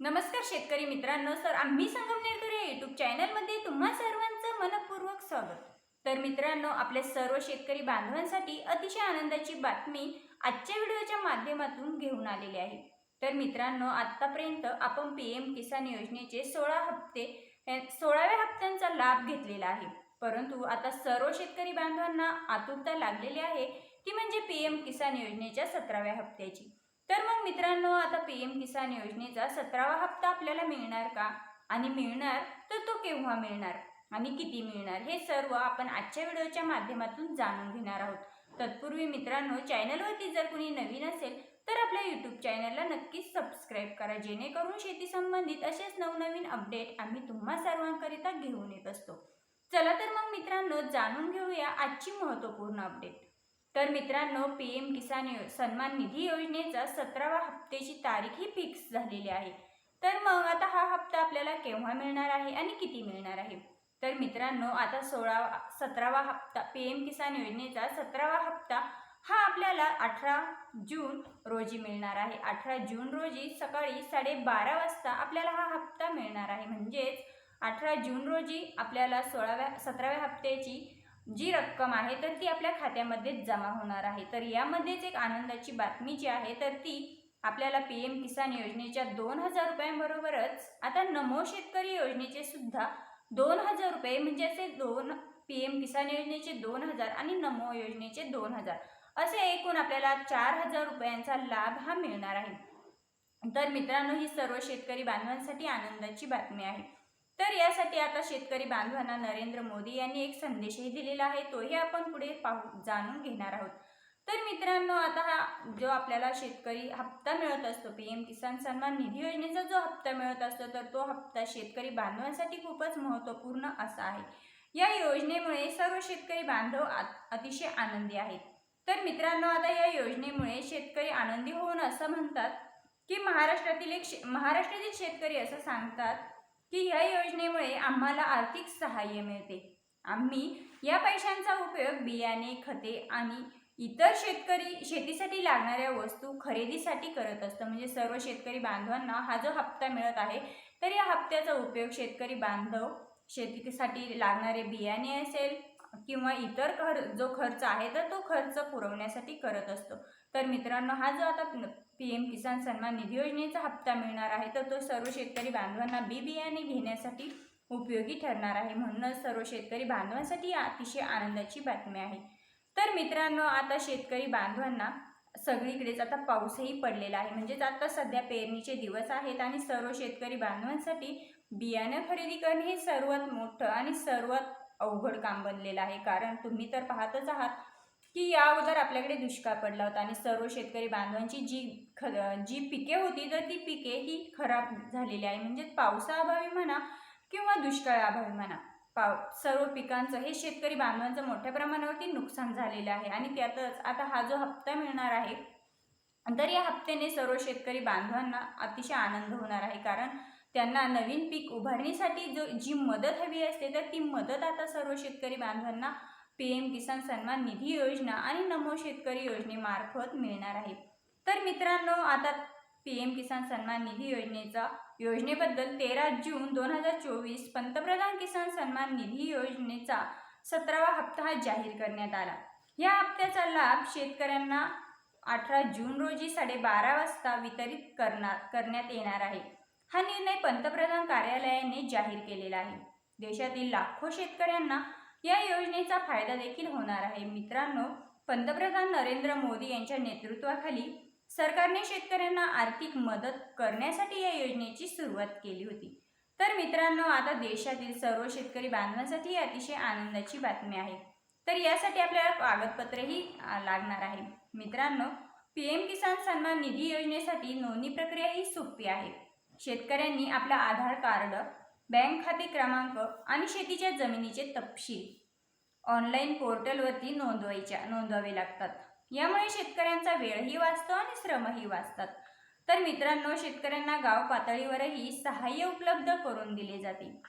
नमस्कार शेतकरी मित्रांनो सर आम्ही संगमनेरकर या युट्यूब चॅनलमध्ये तुम्हा सर्वांचं मनपूर्वक स्वागत. तर मित्रांनो आपल्या सर्व शेतकरी बांधवांसाठी अतिशय आनंदाची बातमी आजच्या व्हिडिओच्या माध्यमातून घेऊन आलेली आहे. तर मित्रांनो आत्तापर्यंत आपण पी एम किसान योजनेचे सोळा हप्ते सोळाव्या हप्त्यांचा लाभ घेतलेला आहे. परंतु आता सर्व शेतकरी बांधवांना आतुरता लागलेली आहे ती म्हणजे पी एम किसान योजनेच्या सतराव्या हप्त्याची. तर मग मित्रांनो आता पी एम किसान योजनेचा सतरावा हप्ता आपल्याला मिळणार का? आणि मिळणार तर तो केव्हा मिळणार? आणि किती मिळणार? हे सर्व आपण आजच्या व्हिडिओच्या माध्यमातून जाणून घेणार आहोत. तत्पूर्वी मित्रांनो चॅनलवरती जर कुणी नवीन असेल तर आपल्या यूट्यूब चॅनलला नक्कीच सबस्क्राईब करा. जेणेकरून शेती संबंधित असेच नवनवीन अपडेट आम्ही तुम्हा सर्वांकरिता घेऊन येत असतो. चला तर मग मित्रांनो जाणून घेऊया आजची महत्त्वपूर्ण अपडेट तर मित्रांनो पी एम किसान यो सन्मान निधी योजनेचा सतरावा हप्त्याची तारीख ही फिक्स झालेली आहे. तर मग आता हा हप्ता आपल्याला केव्हा मिळणार आहे आणि किती मिळणार आहे? तर मित्रांनो आता सोळा सतरावा हप्ता पी एम किसान योजनेचा सतरावा हप्ता हा आपल्याला अठरा जून रोजी मिळणार आहे. अठरा जून रोजी सकाळी साडेबारा वाजता आपल्याला हा हप्ता मिळणार आहे. म्हणजेच अठरा जून रोजी आपल्याला सोळाव्या सतराव्या हप्त्याची जी रक्कम आहे तर ती आपल्या खात्यामध्ये जमा होणार आहे. तर यामध्येच एक आनंदाची बातमी जी आहे तर ती आपल्याला पी एम किसान योजनेच्या दोन हजार रुपयांबरोबरच आता नमो शेतकरी योजनेचे सुद्धा दोन हजार रुपये म्हणजे असे दोन पी एम किसान योजनेचे दोन हजार आणि नमो योजनेचे दोन हजार असे एकूण आपल्याला चार हजार रुपयांचा लाभ हा मिळणार आहे. तर मित्रांनो ही सर्व शेतकरी बांधवांसाठी आनंदाची बातमी आहे. तर यासाठी आता शेतकरी बांधवांना नरेंद्र मोदी यांनी एक संदेशही दिलेला आहे. तोही आपण पुढे पाहू जाणून घेणार आहोत. तर मित्रांनो आता हा जो आपल्याला शेतकरी हप्ता मिळत असतो पी एम किसान सन्मान निधी योजनेचा जो हप्ता मिळत असतो तर तो हप्ता शेतकरी बांधवांसाठी खूपच महत्त्वपूर्ण असा आहे. या योजनेमुळे सर्व शेतकरी बांधव अतिशय आनंदी आहेत. तर मित्रांनो आता या योजनेमुळे शेतकरी आनंदी होऊन असं म्हणतात की महाराष्ट्रातील एक शे महाराष्ट्रातील शेतकरी असं सांगतात की या योजनेमुळे आम्हाला आर्थिक सहाय्य मिळते. आम्ही या पैशांचा उपयोग बियाणे खते आणि इतर शेतकरी शेतीसाठी लागणाऱ्या वस्तू खरेदीसाठी करत असतं. म्हणजे सर्व शेतकरी बांधवांना हा जो हप्ता मिळत आहे तर या हप्त्याचा उपयोग शेतकरी बांधव शेतीसाठी लागणारे बियाणे असेल किंवा इतर खर जो खर्च आहे तर तो खर्च पुरवण्यासाठी करत असतो. तर मित्रांनो हा जो आता पी एम किसान सन्मान निधी योजनेचा हप्ता मिळणार आहे तर तो सर्व शेतकरी बांधवांना बी बियाणे घेण्यासाठी उपयोगी ठरणार आहे. म्हणूनच सर्व शेतकरी बांधवांसाठी अतिशय आनंदाची बातमी आहे. तर मित्रांनो आता शेतकरी बांधवांना सगळीकडेच आता पाऊसही पडलेला आहे. म्हणजेच आता सध्या पेरणीचे दिवस आहेत आणि सर्व शेतकरी बांधवांसाठी बियाणं खरेदी करणे हे सर्वात मोठं आणि सर्वात अवघड काम बनलेलं आहे. कारण तुम्ही तर पाहतच आहात की या अगोदर आपल्याकडे दुष्काळ पडला होता आणि सर्व शेतकरी बांधवांची जी ख जी पिके होती तर ती पिके ही खराब झालेली आहे. म्हणजे पावसाअभावी म्हणा किंवा दुष्काळाअभावी म्हणा पाव सर्व पिकांचं हे शेतकरी बांधवांचं मोठ्या प्रमाणावरती नुकसान झालेलं आहे. आणि त्यातच आता हा जो हप्ता मिळणार आहे तर या हप्त्याने सर्व शेतकरी बांधवांना अतिशय आनंद होणार आहे. कारण त्यांना नवीन पीक उभारणीसाठी जो जी मदत हवी असते तर ती मदत आता सर्व शेतकरी बांधवांना पी एम किसान सन्मान निधी योजना आणि नमो शेतकरी योजनेमार्फत मिळणार आहे. तर मित्रांनो आता पी एम किसान सन्मान निधी योजनेचा योजनेबद्दल तेरा जून दोन हजार चोवीस पंतप्रधान किसान सन्मान निधी योजनेचा सतरावा हप्ता हा जाहीर करण्यात आला. या हप्त्याचा लाभ शेतकऱ्यांना अठरा जून रोजी साडेबारा वाजता वितरित करणार करण्यात येणार आहे. हा निर्णय पंतप्रधान कार्यालयाने जाहीर केलेला आहे. देशातील लाखो शेतकऱ्यांना या योजनेचा फायदा देखील होणार आहे. मित्रांनो पंतप्रधान नरेंद्र मोदी यांच्या नेतृत्वाखाली सरकारने शेतकऱ्यांना आर्थिक मदत करण्यासाठी या योजनेची सुरुवात केली होती. तर मित्रांनो आता देशातील सर्व शेतकरी बांधवांसाठी अतिशय आनंदाची बातमी आहे. तर यासाठी आपल्याला कागदपत्रही लागणार आहे. मित्रांनो पी एम किसान सन्मान निधी योजनेसाठी नोंदणी प्रक्रिया ही सोपी आहे. शेतकऱ्यांनी आपला आधार कार्ड बँक खाते क्रमांक आणि शेतीच्या जमिनीचे तपशील ऑनलाईन पोर्टलवरती नोंदवायच्या नोंदवावे लागतात. यामुळे शेतकऱ्यांचा वेळही वाचतो आणि श्रमही वाचतात. तर मित्रांनो शेतकऱ्यांना गाव पातळीवरही सहाय्य उपलब्ध करून दिले जाते.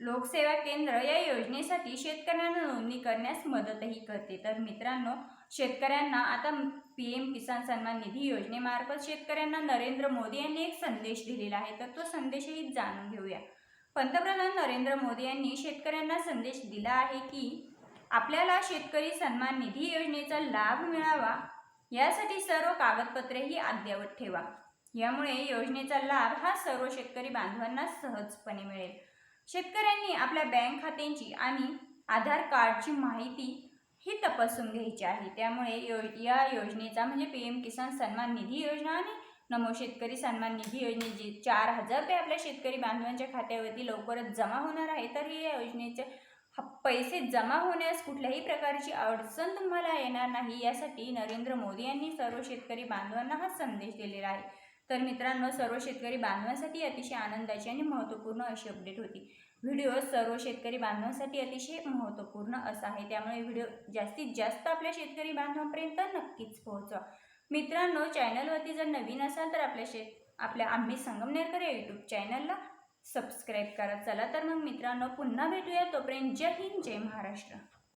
लोकसेवा केंद्र या योजनेसाठी शेतकऱ्यांना नोंदणी करण्यास मदतही करते. तर मित्रांनो शेतकऱ्यांना आता पी एम किसान सन्मान निधी योजनेमार्फत शेतकऱ्यांना नरेंद्र मोदी यांनी एक संदेश दिलेला आहे. तर तो संदेशही जाणून घेऊया. पंतप्रधान नरेंद्र मोदी यांनी शेतकऱ्यांना संदेश दिला आहे की आपल्याला शेतकरी सन्मान निधी योजनेचा लाभ मिळावा यासाठी सर्व कागदपत्रेही अद्ययावत ठेवा. यामुळे योजनेचा लाभ हा सर्व शेतकरी बांधवांना सहजपणे मिळेल. शेतकऱ्यांनी आपल्या बँक खात्यांची आणि आधार कार्डची माहिती ही तपासून घ्यायची आहे. त्यामुळे यो या योजनेचा म्हणजे पी एम किसान सन्मान निधी योजना आणि नमो शेतकरी सन्मान निधी योजनेची चार हजार रुपये आपल्या शेतकरी बांधवांच्या खात्यावरती लवकरच जमा होणार आहे. तर या योजनेचे पैसे जमा होण्यास कुठल्याही प्रकारची अडचण तुम्हाला येणार नाही. यासाठी नरेंद्र मोदी यांनी सर्व शेतकरी बांधवांना हा संदेश दिलेला आहे. तर मित्रांनो सर्व शेतकरी बांधवांसाठी अतिशय आनंदाची आणि महत्त्वपूर्ण अशी अपडेट होती. व्हिडिओ सर्व शेतकरी बांधवांसाठी अतिशय महत्त्वपूर्ण असा आहे. त्यामुळे व्हिडिओ जास्तीत जास्त आपल्या शेतकरी बांधवांपर्यंत नक्कीच पोहोचवा. मित्रांनो चॅनलवरती जर नवीन असाल तर आपल्या शेत आपल्या आम्ही संगमनेरकर या यूट्यूब चॅनलला सबस्क्राईब करा. चला तर मग मित्रांनो पुन्हा भेटूया. तोपर्यंत जय हिंद जय महाराष्ट्र.